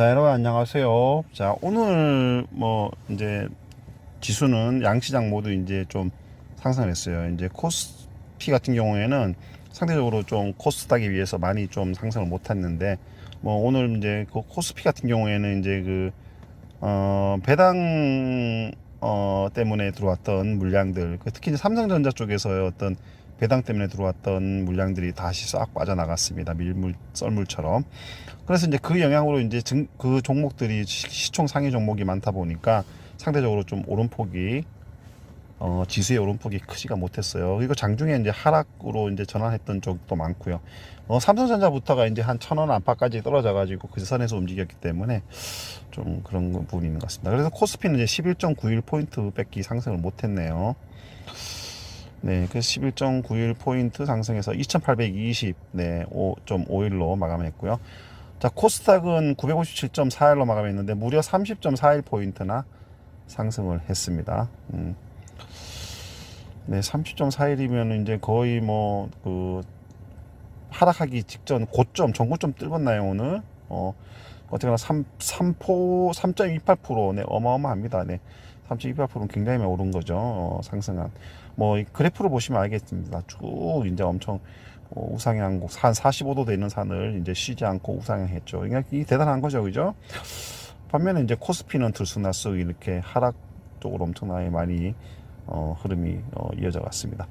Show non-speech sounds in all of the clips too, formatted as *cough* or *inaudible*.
자, 여러분 안녕하세요. 자, 오늘 뭐 이제 지수는 양시장 모두 이제 좀 상승했어요. 이제 코스피 같은 경우에는 상대적으로 좀 코스닥에 비해서 많이 좀 상승을 못했는데 뭐 오늘 이제 그 코스피 같은 경우에는 이제 그 어, 배당 어, 때문에 들어왔던 물량들, 그 특히 이제 삼성전자 쪽에서 어떤 배당 때문에 들어왔던 물량들이 다시 싹 빠져나갔습니다. 밀물, 썰물처럼. 그래서 이제 그 영향으로 이제 증, 그 종목들이 시- 시총 상위 종목이 많다 보니까 상대적으로 좀 오름폭이 어, 지수의 오름폭이 크지가 못했어요. 그리고 장중에 이제 하락으로 이제 전환했던 쪽도 많고요. 어, 삼성전자부터가 이제 한 천 원 안팎까지 떨어져가지고 그 선에서 움직였기 때문에 좀 그런 부분이 있는 것 같습니다. 그래서 코스피는 이제 11.91포인트 뺏기 상승을 못했네요. 네, 그래서 11.91 포인트 상승해서 2820, 네, 5.51로 마감했고요. 자, 코스닥은 957.41로 마감했는데 무려 30.41 포인트나 상승을 했습니다. 음. 네, 30.41이면 이제 거의 뭐 그 하락하기 직전 고점, 전고점 뚫었나요, 오늘? 어, 어쨌거나 3, 3포, 3.28%, 네, 어마어마합니다. 네. 3.28%는 굉장히 많이 오른 거죠. 어, 상승한. 뭐이 그래프를 보시면 알겠습니다. 쭉 이제 엄청 어, 우상향, 한 45도 되는 산을 이제 쉬지 않고 우상향했죠. 그러니까 이 대단한 거죠, 그죠? 반면에 이제 코스피는 들쑥날쑥 이렇게 하락 쪽으로 엄청나게 많이 어, 흐름이 어, 이어져 갔습니다.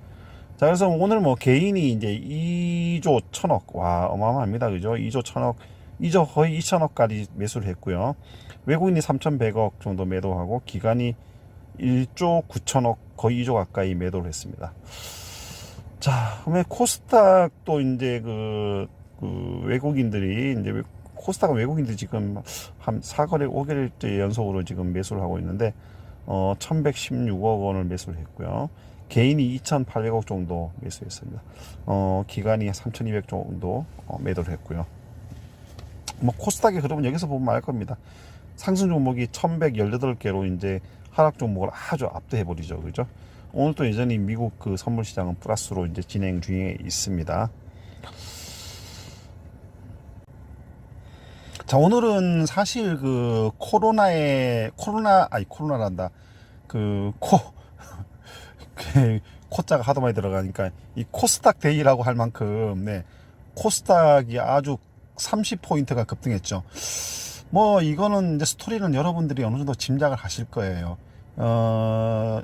자, 그래서 오늘 뭐 개인이 이제 2조 1000억, 와, 어마어마합니다. 그죠? 2조 1000억, 2조 거의 2천억까지 매수를 했고요. 외국인이 3,100억 정도 매도하고 기관이 1조 9천억, 거의 2조 가까이 매도를 했습니다. 자, 그러면 코스닥도 이제 그, 그 외국인들이 이제 외- 코스닥은 외국인들이 지금 한 4거래 5개월째 연속으로 지금 매수를 하고 있는데 어 1116억 원을 매수를 했고요. 개인이 2,800억 정도 매수했습니다. 어 기관이 3,200 정도 어, 매도를 했고요. 뭐 코스닥의 흐름은 여기서 보면 알 겁니다. 상승 종목이 1118개로 이제 하락 종목을 아주 압도해 버리죠. 그죠? 오늘 또 여전히 미국 그 선물 시장은 플러스로 이제 진행 중에 있습니다. 자, 오늘은 사실 그 코로나에 코로나 아니 코로나란다. 그코 *laughs* 그 코자가 하도 많이 들어가니까 이 코스닥 데이라고 할 만큼 네. 코스닥이 아주 30포인트가 급등했죠. 뭐 이거는 이제 스토리는 여러분들이 어느 정도 짐작을 하실 거예요. 어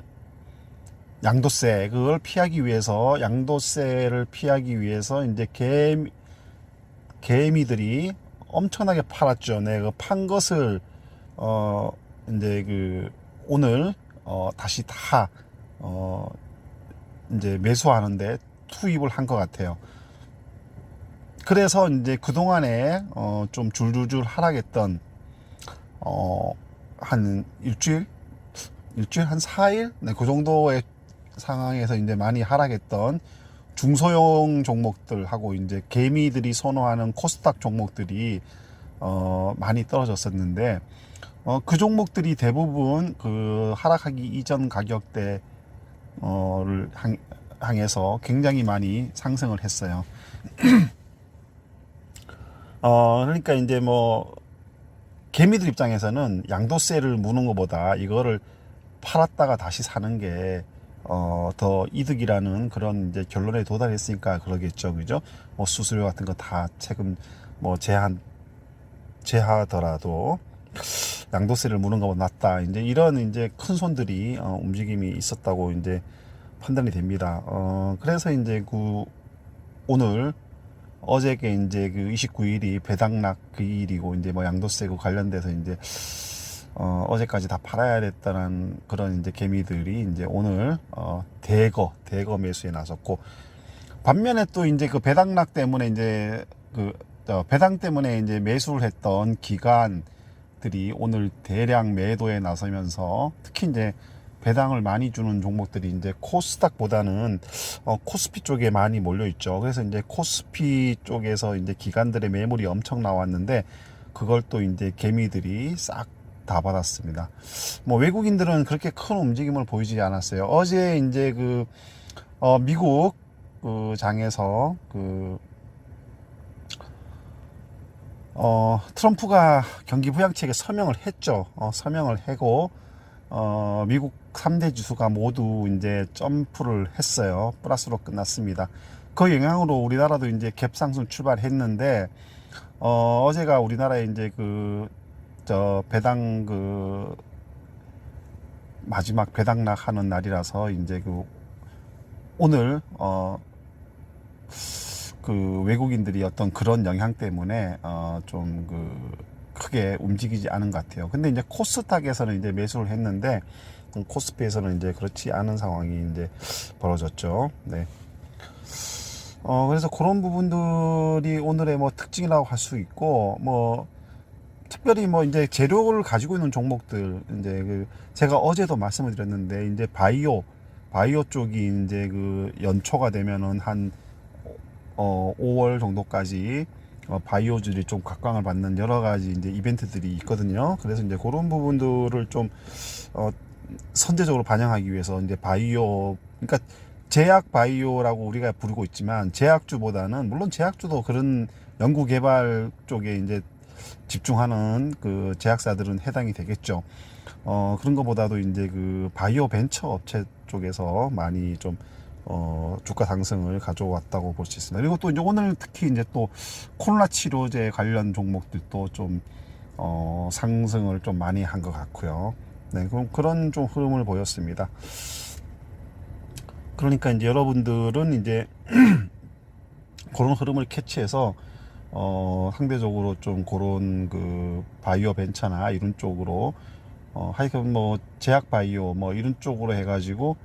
양도세 그걸 피하기 위해서 양도세를 피하기 위해서 이제 개미 개미들이 엄청나게 팔았죠. 네, 그 판 것을 어 이제 그 오늘 어 다시 다 어 이제 매수하는데 투입을 한 것 같아요. 그래서 이제 그 동안에 어 좀 줄줄줄 하락했던 어 한 일주일? 일주일? 한 4일? 네, 그 정도의 상황에서 이제 많이 하락했던 중소형 종목들하고 이제 개미들이 선호하는 코스닥 종목들이 어 많이 떨어졌었는데 어 그 종목들이 대부분 그 하락하기 이전 가격대 어를 향, 향해서 굉장히 많이 상승을 했어요. *clears throat* 어 그러니까 이제 뭐 개미들 입장에서는 양도세를 무는 것보다 이거를 팔았다가 다시 사는 게 어, 더 이득이라는 그런 이제 결론에 도달했으니까 그러겠죠. 그죠? 뭐 수수료 같은 거다 책임 뭐 제한 제하더라도 양도세를 무는 것보다 낫다. 이제 이런 이제 큰 손들이 어, 움직임이 있었다고 이제 판단이 됩니다. 어, 그래서 이제 그 오늘 어제게 이제 그 29일이 배당락 그 일이고 이제 뭐 양도세 그 관련돼서 이제 어, 어제까지 다 팔아야 됐다는 그런 이제 개미들이 이제 오늘 어, 대거 대거 매수에 나섰고 반면에 또 이제 그 배당락 때문에 이제 그 어, 배당 때문에 이제 매수를 했던 기관들이 오늘 대량 매도에 나서면서 특히 이제 배당을 많이 주는 종목들이 이제 코스닥보다는 어, 코스피 쪽에 많이 몰려 있죠. 그래서 이제 코스피 쪽에서 이제 기관들의 매물이 엄청 나왔는데 그걸 또 이제 개미들이 싹 다 받았습니다. 뭐 외국인들은 그렇게 큰 움직임을 보이지 않았어요. 어제 이제 그 어, 미국 그 장에서 그 어, 트럼프가 경기 부양책에 서명을 했죠. 어, 서명을 하고 어, 미국 3대 지수가 모두 이제 점프를 했어요. 플러스로 끝났습니다. 그 영향으로 우리나라도 이제 갭상승 출발했는데 어, 어제가 우리나라에 이제 그 저 배당 그 마지막 배당락 하는 날이라서 이제 그 오늘 어 그 외국인들이 어떤 그런 영향 때문에 어좀 그 크게 움직이지 않은 것 같아요. 근데 이제 코스닥에서는 이제 매수를 했는데 음, 코스피에서는 이제 그렇지 않은 상황이 이제 벌어졌죠. 네. 어 그래서 그런 부분들이 오늘의 뭐 특징이라고 할 수 있고 뭐 특별히 뭐 이제 재료를 가지고 있는 종목들 이제 그 제가 어제도 말씀을 드렸는데 이제 바이오 바이오 쪽이 이제 그 연초가 되면은 한 어, 5월 정도까지 어, 바이오들이 좀 각광을 받는 여러 가지 이제 이벤트들이 있거든요. 그래서 이제 그런 부분들을 좀 어, 선제적으로 반영하기 위해서 이제 바이오 그러니까 제약 바이오라고 우리가 부르고 있지만 제약주보다는 물론 제약주도 그런 연구 개발 쪽에 이제 집중하는 그 제약사들은 해당이 되겠죠. 어, 그런 것보다도 이제 그 바이오 벤처 업체 쪽에서 많이 좀 어, 주가 상승을 가져왔다고 볼 수 있습니다. 그리고 또 이제 오늘 특히 이제 또 코로나 치료제 관련 종목들도 좀 어, 상승을 좀 많이 한 것 같고요. 네, 그럼 그런 좀 흐름을 보였습니다. 그러니까 이제 여러분들은 이제 *clears throat* 그런 흐름을 캐치해서 어, 상대적으로 좀 그런 그 바이오 벤처나 이런 쪽으로 어, 하여튼 뭐 제약 바이오 뭐 이런 쪽으로 해가지고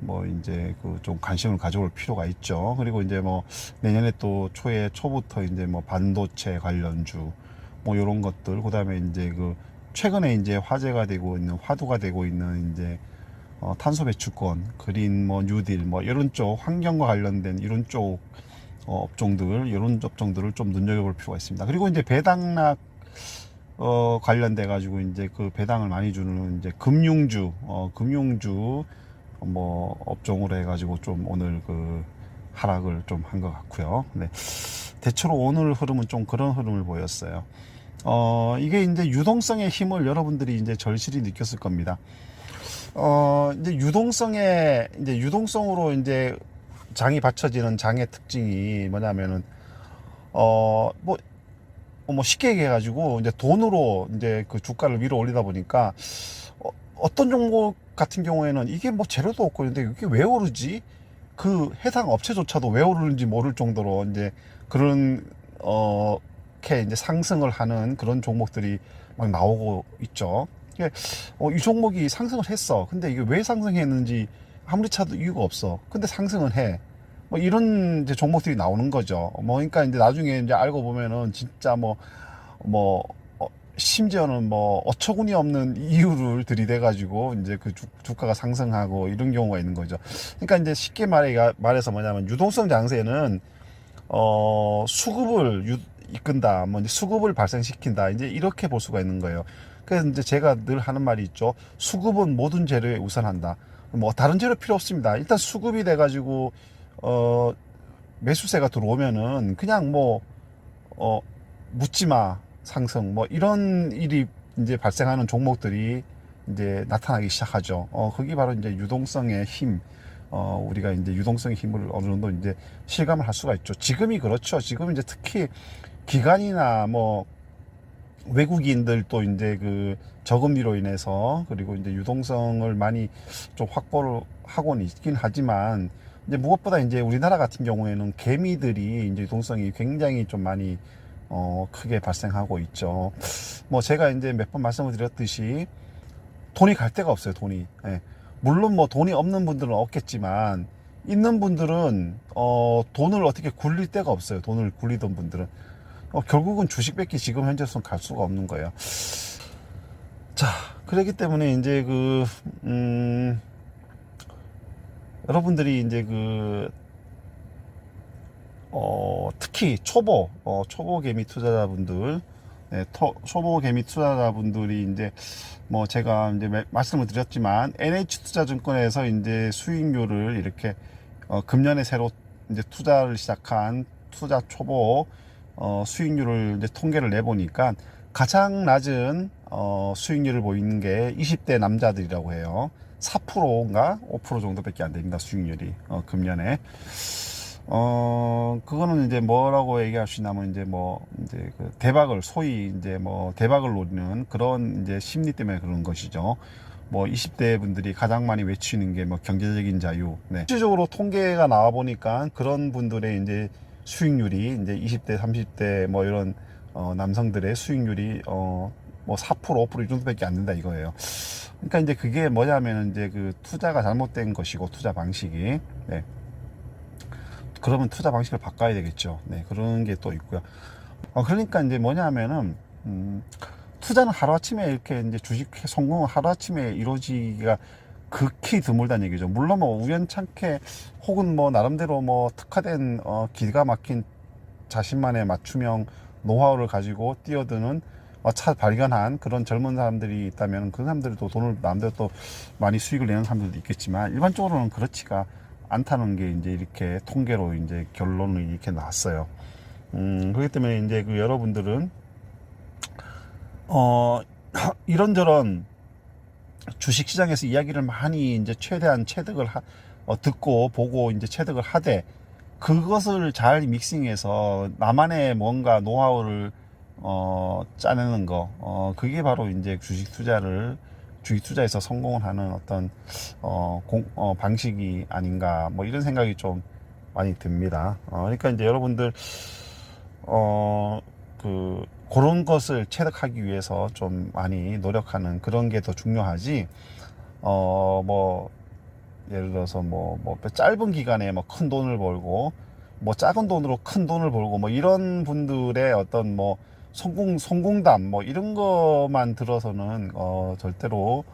뭐 이제 그 좀 관심을 가져올 필요가 있죠. 그리고 이제 뭐 내년에 또 초에 초부터 이제 뭐 반도체 관련주 뭐 이런 것들 그다음에 이제 그 최근에 이제 화제가 되고 있는 화두가 되고 있는 이제 어, 탄소 배출권, 그린 뭐 뉴딜 뭐 이런 쪽 환경과 관련된 이런 쪽 어, 업종들 이런 업종들을 좀 눈여겨볼 필요가 있습니다. 그리고 이제 배당락 어, 관련돼 가지고 이제 그 배당을 많이 주는 이제 금융주, 어, 금융주 뭐 업종으로 해가지고 좀 오늘 그 하락을 좀 한 것 같고요. 네. 대체로 오늘 흐름은 좀 그런 흐름을 보였어요. 어, 이게 이제 유동성의 힘을 여러분들이 이제 절실히 느꼈을 겁니다. 어, 이제 유동성의, 이제 유동성으로 이제 장이 받쳐지는 장의 특징이 뭐냐면은, 어, 뭐, 뭐 쉽게 얘기해가지고 이제 돈으로 이제 그 주가를 위로 올리다 보니까 어, 어떤 종목 같은 경우에는 이게 뭐 재료도 없고 근데 이게 왜 오르지? 그 해당 업체조차도 왜 오르는지 모를 정도로 이제 그런 어 이렇게 이제 상승을 하는 그런 종목들이 막 나오고 있죠. 어, 이 종목이 상승을 했어. 근데 이게 왜 상승했는지 아무리 차도 이유가 없어. 근데 상승을 해. 뭐 이런 이제 종목들이 나오는 거죠. 뭐 그러니까 이제 나중에 이제 알고 보면은 진짜 뭐뭐 어, 심지어는 뭐 어처구니 없는 이유를 들이대 가지고 이제 그 주, 주가가 상승하고 이런 경우가 있는 거죠. 그러니까 이제 쉽게 말해 말해서 뭐냐면 유동성 장세는 어 수급을 유, 이끈다, 뭐 이제 수급을 발생시킨다, 이제 이렇게 볼 수가 있는 거예요. 그래서 이제 제가 늘 하는 말이 있죠. 수급은 모든 재료에 우선한다. 뭐 다른 재료 필요 없습니다. 일단 수급이 돼가지고 어 매수세가 들어오면은 그냥 뭐어 묻지마 상승 뭐 이런 일이 이제 발생하는 종목들이 이제 나타나기 시작하죠. 어 그게 바로 이제 유동성의 힘. 어, 우리가 이제 유동성의 힘을 어느 정도 이제 실감을 할 수가 있죠. 지금이 그렇죠. 지금 이제 특히 기관이나 뭐 외국인들도 이제 그 저금리로 인해서 그리고 이제 유동성을 많이 좀 확보를 하고는 있긴 하지만 이제 무엇보다 이제 우리나라 같은 경우에는 개미들이 이제 유동성이 굉장히 좀 많이 어 크게 발생하고 있죠. 뭐 제가 이제 몇 번 말씀을 드렸듯이 돈이 갈 데가 없어요. 돈이. 예. 물론 뭐 돈이 없는 분들은 없겠지만 있는 분들은 어 돈을 어떻게 굴릴 데가 없어요. 돈을 굴리던 분들은 어, 결국은 주식밖에 지금 현재로서는 갈 수가 없는 거예요. 자, 그렇기 때문에 이제 그, 음, 여러분들이 이제 그, 어, 특히 초보, 어, 초보 개미 투자자분들, 네, 토, 초보 개미 투자자분들이 이제 뭐 제가 이제 매- 말씀을 드렸지만 NH투자증권에서 이제 수익률을 이렇게 어, 금년에 새로 이제 투자를 시작한 투자 초보 어, 수익률을 이제 통계를 내보니까 가장 낮은 어, 수익률을 보이는 게 20대 남자들이라고 해요. 4%인가 5% 정도밖에 안 됩니다. 수익률이 어, 금년에. 어, 그거는 이제 뭐라고 얘기할 수 있냐면 이제 뭐 이제 그 대박을 소위 이제 뭐 대박을 노리는 그런 이제 심리 때문에 그런 것이죠. 뭐 20대 분들이 가장 많이 외치는 게 뭐 경제적인 자유. 네. 실질적으로 통계가 나와 보니까 그런 분들의 이제 수익률이 이제 20대, 30대 뭐 이런 어, 남성들의 수익률이 어, 뭐 4%, 5%이 정도밖에 안 된다 이거예요. 그러니까 이제 그게 뭐냐면 이제 그 투자가 잘못된 것이고 투자 방식이 네. 그러면 투자 방식을 바꿔야 되겠죠. 네, 그런 게 또 있고요. 어, 그러니까 이제 뭐냐면은, 음, 투자는 하루아침에 이렇게 이제 주식 성공은 하루아침에 이루어지기가 극히 드물다는 얘기죠. 물론 뭐 우연찮게 혹은 뭐 나름대로 뭐 특화된 어, 기가 막힌 자신만의 맞춤형 노하우를 가지고 뛰어드는 어, 차 발견한 그런 젊은 사람들이 있다면 그 사람들도 돈을 남대로 또 많이 수익을 내는 사람들도 있겠지만 일반적으로는 그렇지가 않다는 게 이제 이렇게 통계로 이제 결론이 이렇게 나왔어요. 음, 그렇기 때문에 이제 그 여러분들은 어 *clears throat* 이런저런 주식 시장에서 이야기를 많이 이제 최대한 체득을 하, 어, 듣고 보고 이제 체득을 하되 그것을 잘 믹싱해서 나만의 뭔가 노하우를 어, 짜내는 거, 어, 그게 바로 이제 주식 투자를 주식 투자에서 성공을 하는 어떤 어, 공, 어, 방식이 아닌가 뭐 이런 생각이 좀 많이 듭니다. 어, 그러니까 이제 여러분들 어, 그 그런 것을 체득하기 위해서 좀 많이 노력하는 그런 게 더 중요하지. 어, 뭐 예를 들어서 뭐, 뭐 짧은 기간에 뭐 큰 돈을 벌고 뭐 작은 돈으로 큰 돈을 벌고 뭐 이런 분들의 어떤 뭐 성공 성공담 뭐 이런 것만 들어서는 어 절대로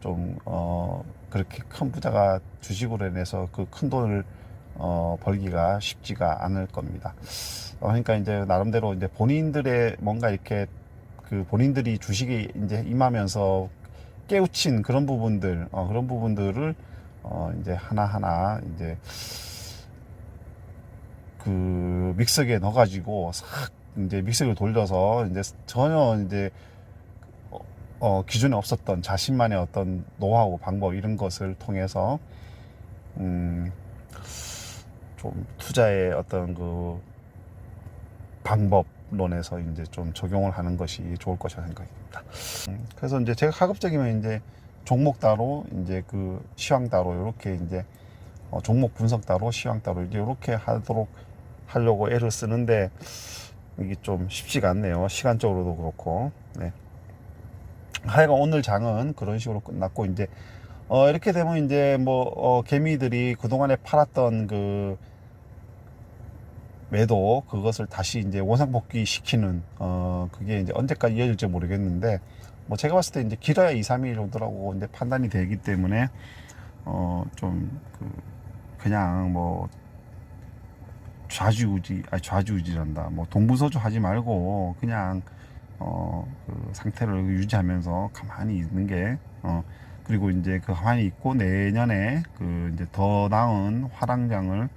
좀 어 그렇게 큰 부자가 주식으로 인해서 그 큰 돈을 어 벌기가 쉽지가 않을 겁니다. 어 그러니까 이제 나름대로 이제 본인들의 뭔가 이렇게 그 본인들이 주식에 이제 임하면서 깨우친 그런 부분들 어 그런 부분들을 어 이제 하나하나 이제 그 믹서기에 넣어가지고 싹 이제 믹서기를 돌려서 이제 전혀 이제 어, 어, 기존에 없었던 자신만의 어떤 노하우 방법 이런 것을 통해서 음, 좀 투자의 어떤 그 방법론에서 이제 좀 적용을 하는 것이 좋을 것이라 생각입니다. 음, 그래서 이제 제가 가급적이면 이제 종목 따로 이제 그 시황 따로 이렇게 이제 어, 종목 분석 따로 시황 따로 이제 이렇게 하도록 하려고 애를 쓰는데 이게 좀 쉽지가 않네요. 시간적으로도 그렇고. 네. 하여간 오늘 장은 그런 식으로 끝났고 이제 어 이렇게 되면 이제 뭐 어, 개미들이 그동안에 팔았던 그 매도 그것을 다시 이제 원상복귀 시키는 어 그게 이제 언제까지 이어질지 모르겠는데 뭐 제가 봤을 때 이제 길어야 2, 3일 정도라고 이제 판단이 되기 때문에 어좀 그 그냥 뭐 좌지우지 아니 좌지우지란다. 뭐 동부서주 하지 말고 그냥 어그 상태를 유지하면서 가만히 있는 게어 그리고 이제 그 가만히 있고 내년에 그 이제 더 나은 화랑장을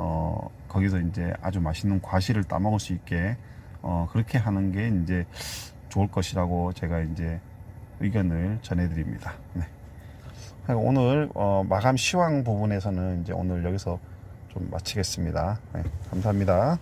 어 거기서 이제 아주 맛있는 과실을 따먹을 수 있게 어 그렇게 하는 게 이제 좋을 것이라고 제가 이제 의견을 전해드립니다. 네. 그리고 오늘 어 마감 시황 부분에서는 이제 오늘 여기서 좀 마치겠습니다. 네, 감사합니다.